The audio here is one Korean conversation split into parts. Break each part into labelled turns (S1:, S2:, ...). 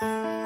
S1: ます。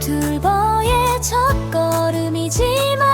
S1: 둘버의 첫걸음이지만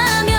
S1: 사랑